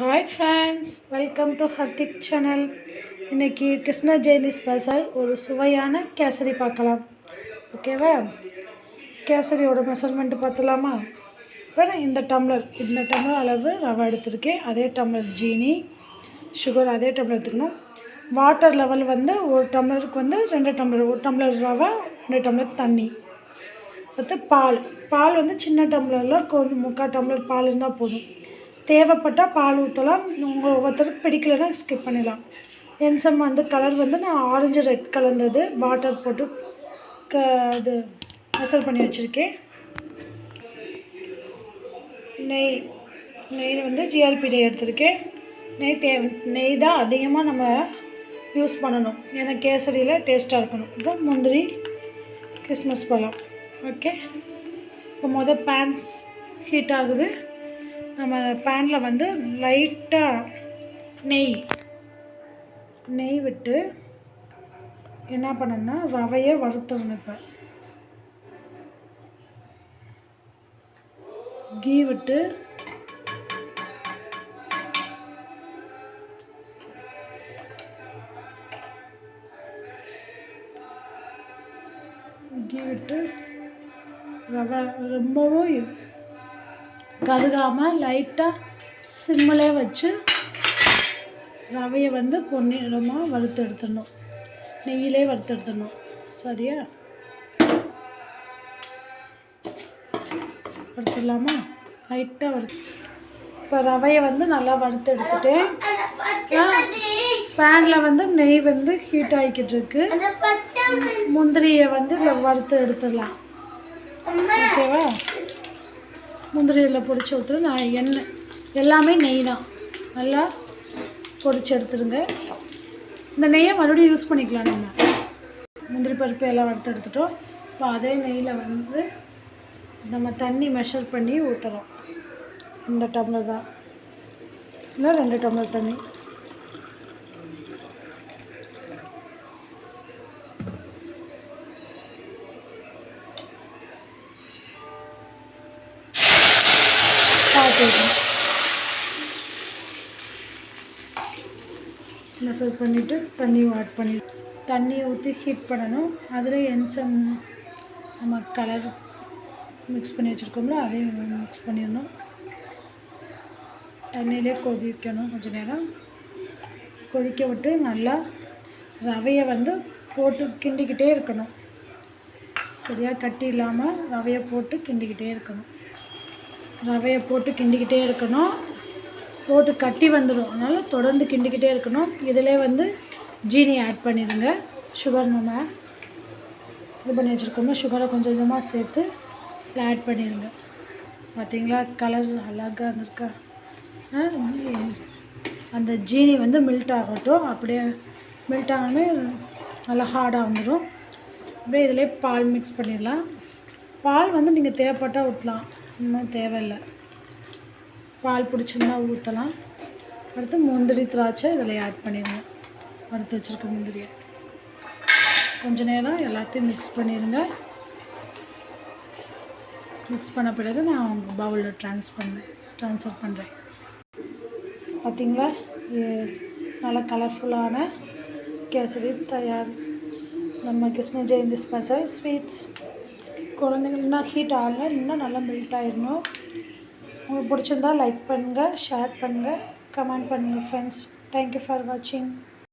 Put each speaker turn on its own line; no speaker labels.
Hi friends welcome to Hardik channel இன்றைக்கி Krishna Jayanti special ஒரு சுவையான கேசரி பார்க்கலாம். ஓகேவா கேசரியோட மெஷர்மெண்ட்டு பார்த்துலாமா? இப்போ நான் இந்த டம்ளர் இந்த டம்ளர் அளவு ரவை எடுத்திருக்கேன். அதே டம்ளர் ஜீனி சுகர் அதே டம்ளர் எடுத்துக்கணும். வாட்டர் லெவல் வந்து ஒரு டம்ளருக்கு வந்து ரெண்டு டம்ளர் ஒரு டம்ளர் ரவை ரெண்டு டம்ளர் தண்ணி. அடுத்து பால் பால் வந்து சின்ன டம்ளரில் கொஞ்சம் முக்கால் டம்ளர் பால் இருந்தால் போதும். தேவைப்பட்டால் பால் ஊற்றலாம் உங்கள் ஒவ்வொருத்தருக்கு பிடிக்கலைன்னா ஸ்கிப் பண்ணிடலாம். என்சம் வந்து கலர் வந்து நான் ஆரஞ்சு ரெட் கலந்தது வாட்டர் போட்டு க இது மசால் பண்ணி வச்சுருக்கேன். நெய் நெய் வந்து ஜிஆர்பி எடுத்திருக்கேன். நெய் தேவை நெய் தான் அதிகமாக நம்ம யூஸ் பண்ணணும். ஏன்னா கேசரியில் டேஸ்ட்டாக இருக்கணும். அப்புறம் முந்திரி கிறிஸ்மஸ் பழம். ஓகே இப்போ மொதல் பேன்ஸ் ஹீட் ஆகுது. நம்ம பேனில் வந்து லைட்டாக நெய் நெய் விட்டு என்ன பண்ணணும்னா ரவையை வறுத்துடணும் இப்போ. கீ விட்டு கீ விட்டு ரவை ரொம்பவும் கருகாமல் லைட்டாக சிம்மிலே வச்சு ரவையை வந்து பொன்னிறமாக வறுத்து எடுத்துடணும். நெய்யிலே வறுத்து எடுத்துடணும். சரியா? வறுத்துடலாமா? லைட்டாக வறு இப்போ ரவையை வந்து நல்லா வறுத்து எடுத்துட்டேன் பேனில் வந்து நெய் வந்து ஹீட் ஆகிக்கிட்டு இருக்கு. முந்திரியை வந்து வறுத்து எடுத்துடலாம். ஓகேவா முந்திரியில் பொடிச்சு ஊற்றுரு நான் எண்ணெய் எல்லாமே நெய் தான். நல்லா பொடிச்சு எடுத்துருங்க இந்த நெய்யை மறுபடியும் யூஸ் பண்ணிக்கலாம் நம்ம. முந்திரி பருப்பு எல்லாம் வறுத்து எடுத்துட்டோம். இப்போ அதே நெய்யில் வந்து நம்ம தண்ணி மெஷர் பண்ணி ஊற்றுறோம் இந்த டம்ளர் தான். இல்லை ரெண்டு டம்ளர் தண்ணி. பார்த்துருக்கோம் மசால் பண்ணிவிட்டு தண்ணியும் ஆட் பண்ணி தண்ணியை ஊற்றி ஹீட் பண்ணணும். அதில் என்சம் நம்ம கலர் மிக்ஸ் பண்ணி வச்சுருக்கோம்ல அதையும் மிக்ஸ் பண்ணிடணும். தண்ணியிலே கொதிக்கணும் கொஞ்சம் நேரம். கொதிக்க விட்டு நல்லா ரவையை வந்து போட்டு கிண்டிக்கிட்டே இருக்கணும். சரியாக கட்டி இல்லாமல் ரவையை போட்டு கிண்டிக்கிட்டே இருக்கணும். ரவையை போட்டு கிண்டிக்கிட்டே இருக்கணும். போட்டு கட்டி வந்துடும் அதனால் தொடர்ந்து கிண்டிக்கிட்டே இருக்கணும். இதிலே வந்து ஜீனி ஆட் பண்ணிடுங்க. சுகர் நம்ம இது பண்ணி வச்சுருக்கோமோ சுகரை கொஞ்சம் கொஞ்சமாக சேர்த்து இதில் ஆட் பண்ணிடுங்க. பார்த்தீங்களா கலர் அழகாக இருந்திருக்கா அந்த ஜீனி வந்து மில்ட் ஆகட்டும். அப்படியே மில்ட் ஆகணுமே நல்லா ஹார்டாக வந்துடும் அப்படியே இதிலே பால் மிக்ஸ் பண்ணிடலாம். பால் வந்து நீங்கள் தேவைப்பட்டால் ஊற்றலாம் இன்னும் தேவையில்லை. பால் பிடிச்சிருந்தா ஊற்றலாம் அடுத்து முந்திரி திராட்சை இதில் ஆட் பண்ணிடுங்க வறுத்து வச்சுருக்க முந்திரியை. கொஞ்ச நேரம் எல்லாத்தையும் மிக்ஸ் பண்ணிடுங்க. மிக்ஸ் பண்ண பிறகு நான் உங்கள் பவுலில் ட்ரான்ஸ் பண்ண ட்ரான்ஸ்ஃபர் பண்ணுறேன் பார்த்திங்களா இது நல்லா கலர்ஃபுல்லான கேசரி தயார். நம்ம கிருஷ்ண ஜெயந்தி ஸ்பெஷல் ஸ்வீட்ஸ் குழந்தைங்க இன்னும் ஹீட் ஆகல இன்னும் நல்லா மெல்ட் ஆயிடணும் உங்களுக்கு பிடிச்சிருந்தா லைக் பண்ணுங்கள் ஷேர் பண்ணுங்கள் கமெண்ட் பண்ணுங்கள் ஃப்ரெண்ட்ஸ் தேங்க்யூ ஃபார் வாட்சிங்